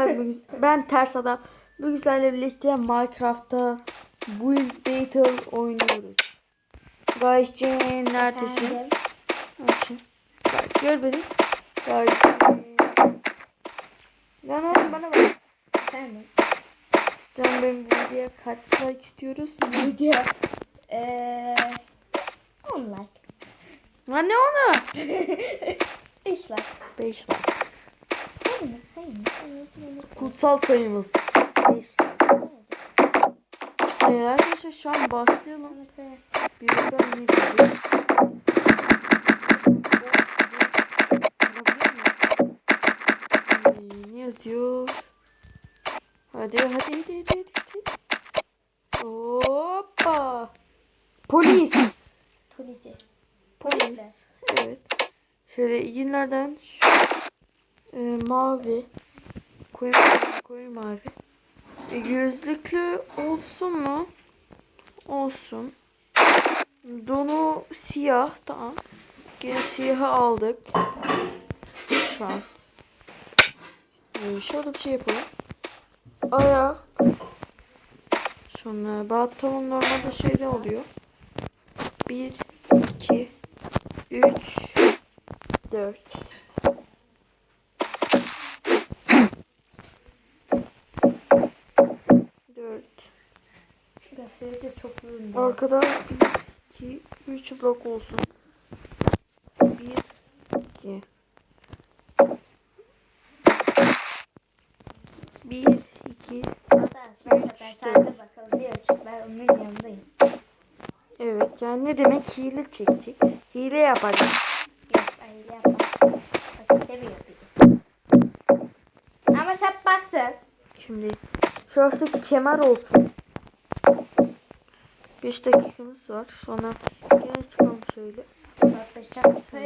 arkadaşlar bugün ben ters adam. Bugün sizlerle birlikte Minecraft'ta Build Battle oynuyoruz. Gayşin neredesin? Gayşin. Bak gör beni. Gayşin. Lan oğlum bana bak. Efendim? Can benim videoya kaç like istiyoruz? Video. Eee... 10 like. Lan ne onu? 3 like. 5 like. Mı? Kutsal sayımız. 5 like. Ee, arkadaşlar şu an başlayalım. Bir bakalım ne diyecek. Ne yazıyor? Hadi hadi hadi hadi hadi. hadi. Hoppa. Polis. Polici. Polis. Evet. Şöyle yinlerden şu e, mavi koyu koyu mavi. E, gözlüklü olsun mu? Olsun. Donu siyah tamam. Gene siyahı aldık. Şu an. E, şöyle bir şey yapalım. Ayak. Sonra batalım normalde şeyde oluyor. 1 2 3 4 4 De çok uzun. Arkada 1 2 3 blok olsun. 1 2 1 2 Arkadaşlar saate bakalım. Bir ölçü. Ben onun yanındayım. Evet yani ne demek hile çekecek. Hile yapacak. Yok ben öyle yapmam. Bak istemiyor biri. Ama sen bastın. Şimdi şurası kemer olsun. 5 dakikamız var. Sonra gene çıkalım şöyle. Şey.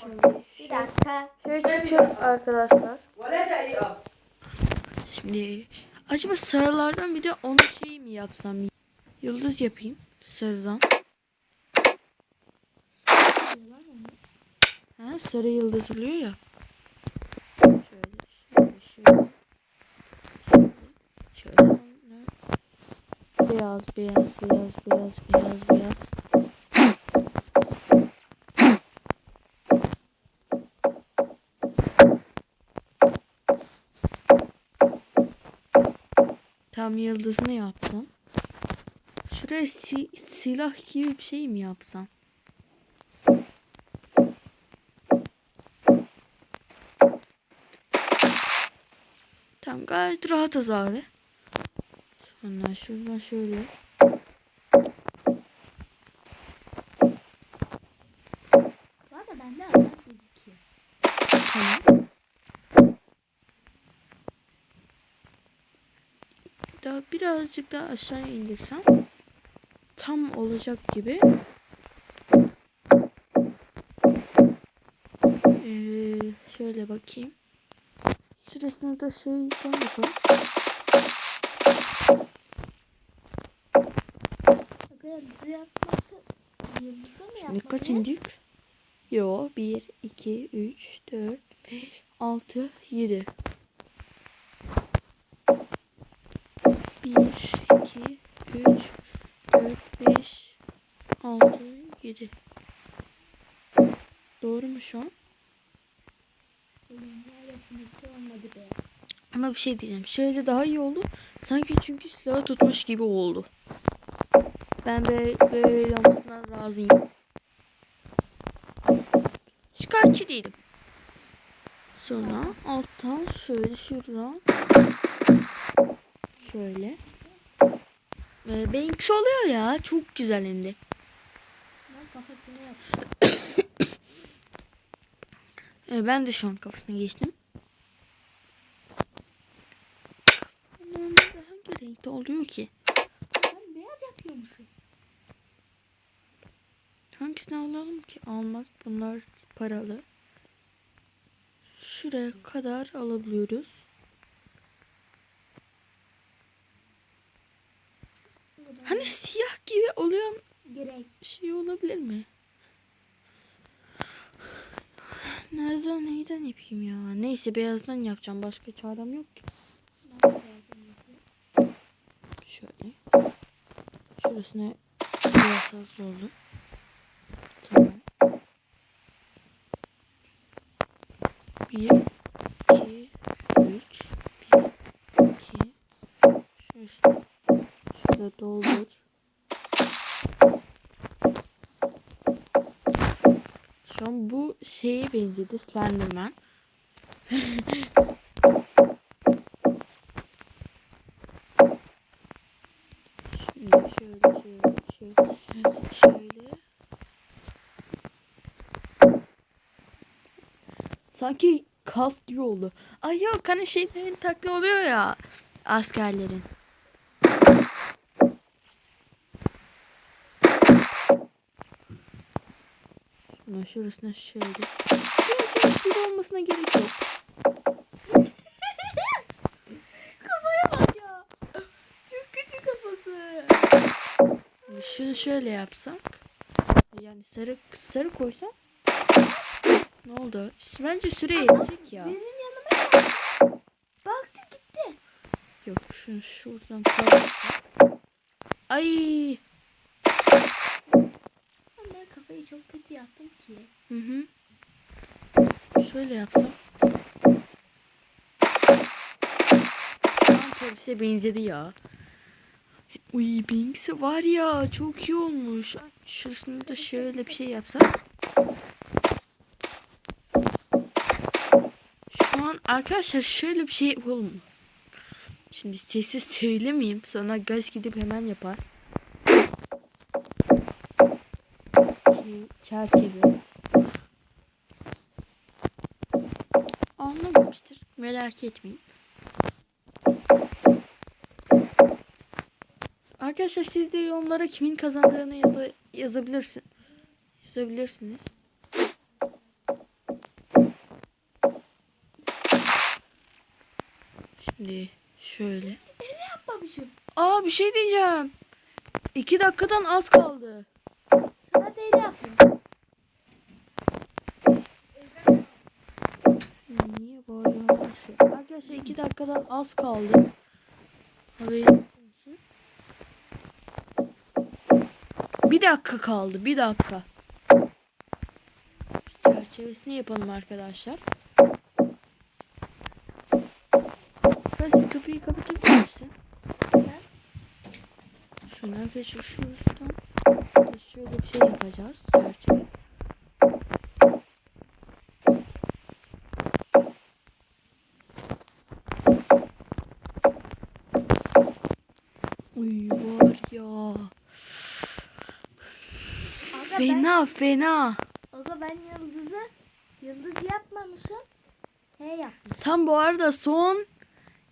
Şimdi şöyle, şöyle çıkacağız arkadaşlar. Şimdi acaba sarılardan bir de onu şey mi yapsam? Yıldız yapayım sarıdan. Ha, sarı yıldız oluyor ya. Şöyle, şöyle, şöyle. Beyaz, beyaz, beyaz, beyaz, beyaz, beyaz. Tam yıldızını yaptım. Şuraya si- silah gibi bir şey mi yapsam? Tamam gayet rahatız abi. Sonra şuradan şöyle. Arada bende ayak gözüküyor. Tamam. Daha birazcık daha aşağıya indirsem tam olacak gibi. Ee, şöyle bakayım. Şurasına da şeyden yapalım. Yıldızı yapmakta yıldızı mı Şimdi kaç indik? Yo 1, 2, 3, 4, 5, 6, 7. 1, 2, 3, 4, 5, 6, 7. Doğru mu şu an? Ama bir şey diyeceğim. Şöyle daha iyi oldu. Sanki çünkü silahı tutmuş gibi oldu. Ben böyle, böyle razıyım. Şikayetçi değilim. Sonra alttan şöyle şuradan şöyle. Ee, benimkisi oluyor ya. Çok güzel hem de. Ben kafasını yap. Ee, ben de şu an kafasına geçtim. Normalde hangi renkte oluyor ki? Ben beyaz yapıyormuşum. Hangisini alalım Almak bunlar paralı. Şuraya kadar alabiliyoruz. Hani siyah gibi oluyor Gerek. şey olabilir mi? Nereden neyden yapayım ya? Neyse beyazdan yapacağım. Başka çarem yok ki. Şöyle. Şurasına biraz az oldu. Tamam. Bir, iki, üç. Bir, iki. Şurası. Şurada doldur. Şu an bu şeye benzedi Slenderman. Şöyle şöyle şöyle şöyle şöyle. Sanki kas gibi oldu. Ay yok hani şeylerin taklı oluyor ya askerlerin. Şuna şurasına şöyle. Biraz gibi olmasına gerek yok. Kafaya bak ya. Çok küçük kafası. Şunu şöyle yapsak. Yani sarı sarı koysam. Ne oldu? Bence süre yetecek ya. Benim yanıma gel. Baktı gitti. Yok şunu şuradan koyarsak. Ay. Ben kafayı çok kötü yaptım ki. Hı hı. Şöyle yapsam. Polise benzedi ya. Uy Binks'i var ya çok iyi olmuş. Şurasını da şöyle bir şey yapsam. Şu an arkadaşlar şöyle bir şey yapalım. Şimdi sessiz söylemeyeyim. Sonra gaz gidip hemen yapar. Şey, çerçeve. Anlamamıştır. Merak etmeyin. Arkadaşlar siz de yorumlara kimin kazandığını ya yazabilirsin. Yazabilirsiniz. Şimdi şöyle. Ne yapmamışım? Aa bir şey diyeceğim. İki dakikadan az kaldı. Sana öyle yapayım. Niye bağırıyorsun? Arkadaşlar iki dakikadan az kaldı. Haberiniz olsun. Bir dakika kaldı. Bir dakika. Çerçevesini yapalım arkadaşlar. Kapıyı kapatabilir misin? Şuradan ve şu şuradan şöyle bir şey yapacağız. Çerçeve. Uy var ya. Aga ben, Fena fena. aga ben yıldızı yıldız yapmamışım. He yaptım. Tam bu arada son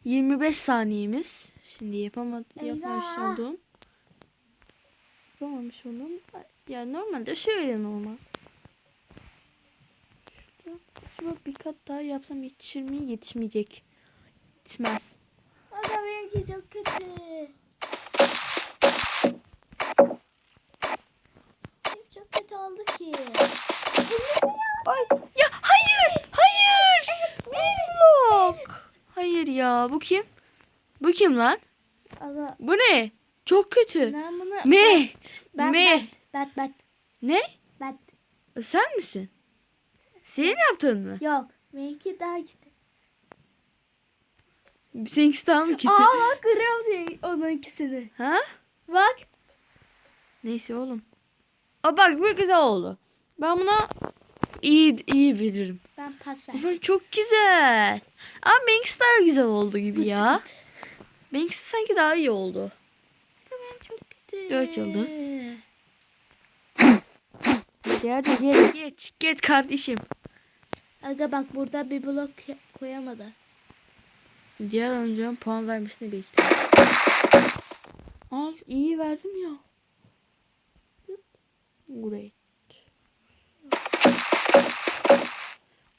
25 saniyemiz. Şimdi yapamadı, yapmamış oldum. Yapamamış oldum. Yani normalde şöyle normal. Şurada, şurada bir kat daha yapsam yetişir mi? Yetişmeyecek. Yetişmez. Aga benimki çok kötü. Hep çok kötü oldu ki. Ay ya hayır hayır. Yok. Hayır ya bu kim? Bu kim lan? Aga Bu ne? Çok kötü. ben bunu... Me. Ben, Me. bat, bat, bat, Ne? bat. Sen misin? Senin yaptın mı? Yok. Benimki daha kötü. Seninkisi daha mı kötü? Aa bak kırıyorum senin onun ikisini. Ha? Bak. Neyse oğlum. Aa bak bu güzel oldu. Ben buna iyi iyi veririm. Ben pas ver. Bu çok güzel. Ama benimkisi daha güzel oldu gibi ya. Benimkisi sanki daha iyi oldu. Ben çok kötü. Dört yıldız. Hadi hadi geç geç. Geç kardeşim. Aga bak burada bir blok koyamadı. Diğer oyuncunun puan vermesini bekliyorum. Al iyi verdim ya. Great.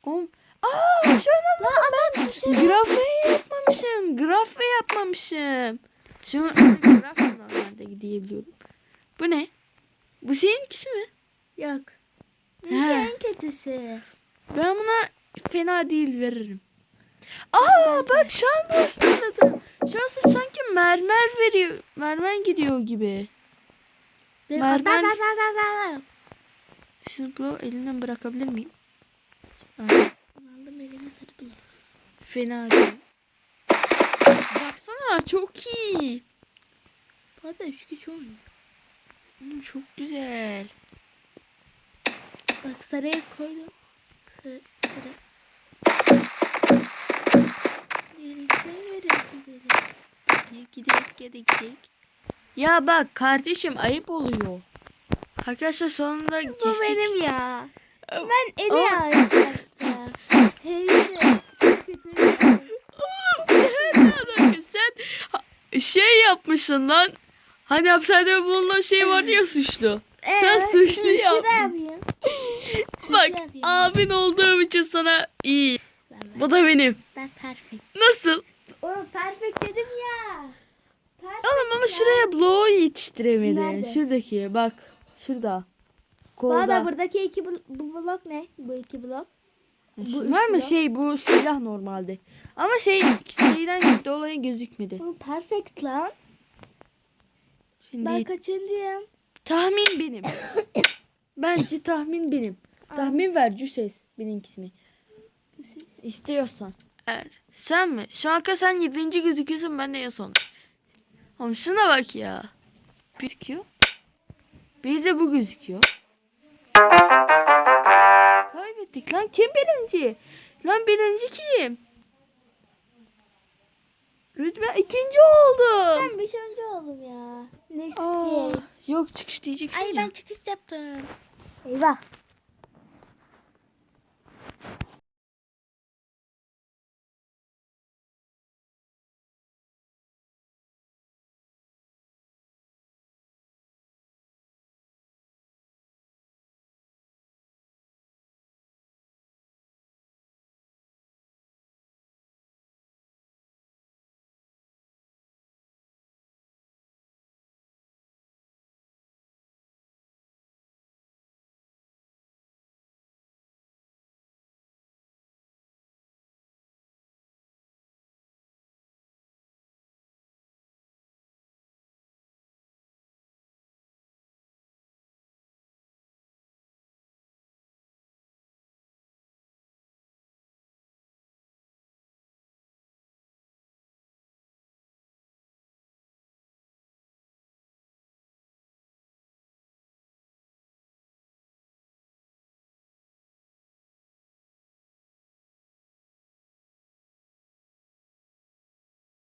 Oğlum. Aa şöyle Lan adam düşer. Grafe yapmamışım. Grafe yapmamışım. Şu grafe normalde diyebiliyorum. Bu ne? Bu seninkisi mi? Yok. Benimki en kötüsü. Ben buna fena değil veririm. Aa bak şu an bu. Şansı sanki mermer veriyor. Mermer gidiyor gibi. Mermer. Şu bloğu elinden bırakabilir miyim? Aldım elime sarı buldum. fena değil. Baksana çok iyi. Fazla üç kişi oynuyor. Hmm, Çok güzel. Bak sarıya koydum. Sarı. sarı. Verir gidelim. Gidek gidek gidek gidek. Ya bak kardeşim ayıp oluyor. Arkadaşlar sonunda geçtik. Bu benim ya. Ben eli ağrıyacaktım. Sen şey yapmışsın lan. Hani hapishanede bulunan şey vardı ya suçlu. Sen suçlu. Suçlu Bak yapayım. abin olduğum için sana iyi. Ben, ben, Bu da benim. ben perfect. Nasıl? Oğlum perfect dedim ya. Perfect Oğlum ama ya. şuraya bloğu yetiştiremedin. Nerede? Şuradaki bak. Şurada. Kolda. arada buradaki iki blo- bu blok ne? Bu iki blok. Bu üç mı şey bu silah normalde. Ama şey şeyden dolayı gözükmedi. Oğlum perfect lan. Şimdi Ben kaçıncıyım? tahmin benim. Bence tahmin benim. Tahmin ver Cüses benimkisi mi? İstiyorsan. Er. Sen mi? Şu an sen yedinci gözüküyorsun ben de ya son. Oğlum şuna bak ya. Bir gözüküyor. Bir de bu gözüküyor. Kaybettik lan. Kim birinci? Lan birinci kim? Rütbe ikinci oldum. Ben beşinci oldum ya. Next Aa, game. yok çıkış diyeceksin Ay ya. ben çıkış yaptım. Eyvah.